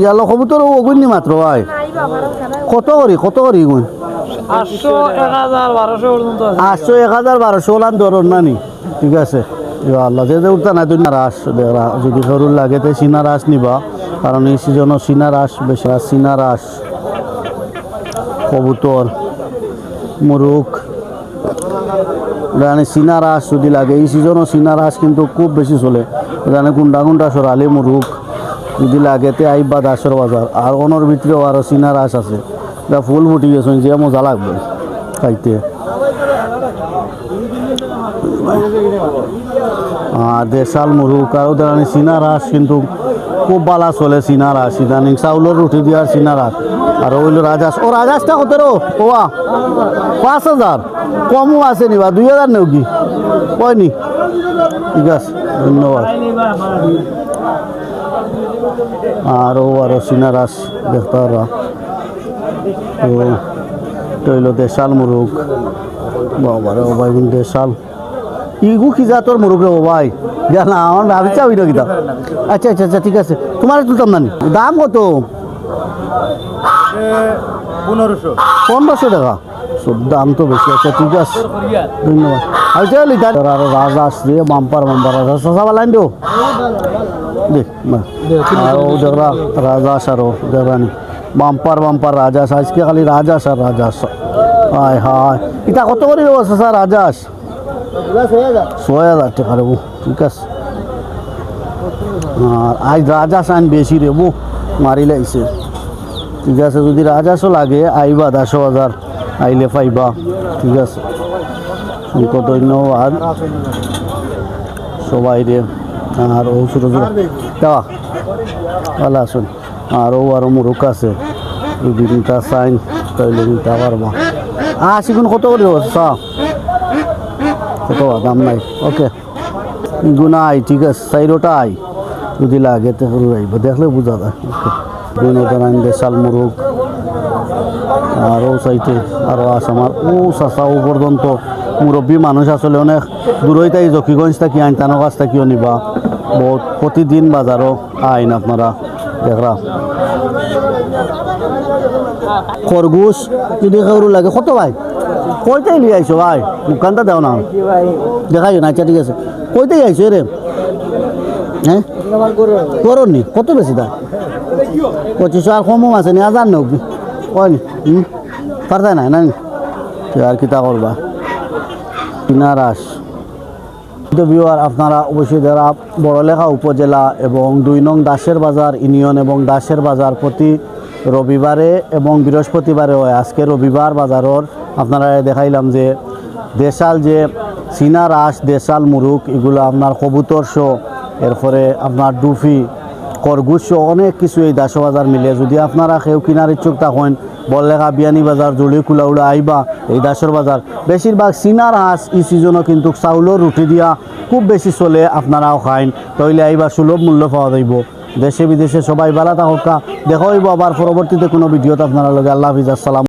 Yellow কবুতর অগুনি মাত্র ভাই। কত করি কত করি গুণ আটশো এক হাজার বারোশো ওলান ধরুন নানি ঠিক আছে। আল্লাহ যে উঠতা না তুই না রাস যদি সরুর লাগে তো সিনা রাস নিবা। কারণ এই সিজনও সিনা রাস বেশি সিনা রাস কবুতর মুরুখ জানে সিনা রাস যদি লাগে এই সিজনও সিনা রাস কিন্তু খুব বেশি চলে। জানে গুন্ডা গুন্ডা সরালি মুরুখ যদি লাগে তে আইবা দাসর বাজার। আর অনর ভিতরেও আরও সিনা রাস আছে। যা ফুল ফুটি গেছে, যে মজা লাগবে খাইতে। দেশাল মুরুখ আর ওদের সিনা রাস কিন্তু খুব বালা চলে সিনা রাস ইদানিং চাউলের রুটি দিয়ার সিনা রাস আর ওইলো রাজাস। ও রাজাসটা কত রো ওয়া, পাঁচ হাজার কমও আছে নিবা দুই হাজার নেও কি কয়নি ঠিক আছে, ধন্যবাদ। আর আরও আরও সিনা রাস দেখতে পারা তো তৈল দেশাল মুরুখ বাবারে ও দেশাল? ইগু কি যা তোর মুরুখ রে ও ভাই? জানা, আমার ভাবি চাবি না কিতা। আচ্ছা আচ্ছা আচ্ছা ঠিক আছে। তোমার তুলতাম নি। দাম কত? পনেরোশো। পনেরোশো সব দাম তো বেশি আচ্ছা ঠিক আছে। ধন্যবাদ। আচ্ছা লিটার আর রাজা আসছে, বাম্পার বাম্পার রাজা সাসা লাইন দিও। দেখ আর ও দেখরা রাজা আসারও দেখরানি বাম্পার বাম্পার রাজাস আজকে খালি রাজাস আর রাজাস হায় হায়। এটা কত করে দেবো সাসা রাজাস ছয় হাজার টাকা দেবো ঠিক আছে। আর আজ রাজাস আইন বেশি রেবো মারি লাইছে ঠিক আছে, যদি রাজাসও লাগে, আইবা দশ হাজার আইলে পাইবা। ঠিক আছে। অঙ্ক ধন্যবাদ সবাই রে, আর ও ছোটো দেওয়া ভালো আসুন। আর ও আরও মুরুখ আছে। যদি নিতা সাইন তাইলে নিতে পারবা। আশি গুণ কত করে চা। কত দাম নাই। ওকে। গুণা আই ঠিক আছে। চাইরোটা আই। যদি লাগে তো আইব। দেখলে বোঝা যায়। বিনোদন আইন দেশাল মুরুখ আর ও সাইতে আরও আছে আমার। ও চাচা, ও পর্যন্ত মুরব্বী মানুষ আসলে অনেক দূরই তাই জকিগঞ্জ থাকি, আইন তানো কাছ থাকিও নিবা বহুত প্রতিদিন বাজারও আইন আপনারা দেখরা। খরগোশ যদি কারও লাগে, কত ভাই? কইটাই লিয়ে আইছো ভাই? মুখানটা দেও না। দেখাই না আচ্ছা ঠিক আছে। কইটাই আইছো রে? হ্যাঁ? করনি কত বেশি দা পঁচিশশো আর কমও আছে নি, হাজার কি কয়নি হুম? পারতাই নাই না আর কিতা করবা? কিনারাস তো বিওয়ার আপনারা অবশ্যই যারা বড়লেখা উপজেলা এবং দুই নং দাসের বাজার, ইউনিয়ন এবং দাসের বাজার প্রতি রবিবারে এবং বৃহস্পতিবারে হয়। আজকে রবিবার বাজারর আপনারা দেখাইলাম যে দেশাল যে চীনা রাস দেশাল মুরুখ, এগুলো আপনার কবুতর শো এরপরে আপনার ডুফি, খরগুশ, অনেক কিছু এই দাস বাজার মিলে। যদি আপনারা কেউ কিনার ইচ্ছুক থাকেন বললেখা বিয়ানি বাজার জুড়ি কুলাউড়া আইবা, এই দাসর বাজার। বেশিরভাগ চিনার হাঁস এই সিজনও কিন্তু চাউলের রুটি দিয়া খুব বেশি চলে আপনারাও খাইন। তইলে আইবা সুলভ মূল্য পাওয়া যাইব। দেশে বিদেশে সবাই ভালো থাকা দেখা হইব আবার পরবর্তীতে কোনো ভিডিওতে আপনারা লগে। আল্লাহ হাফিজ। আসসালাম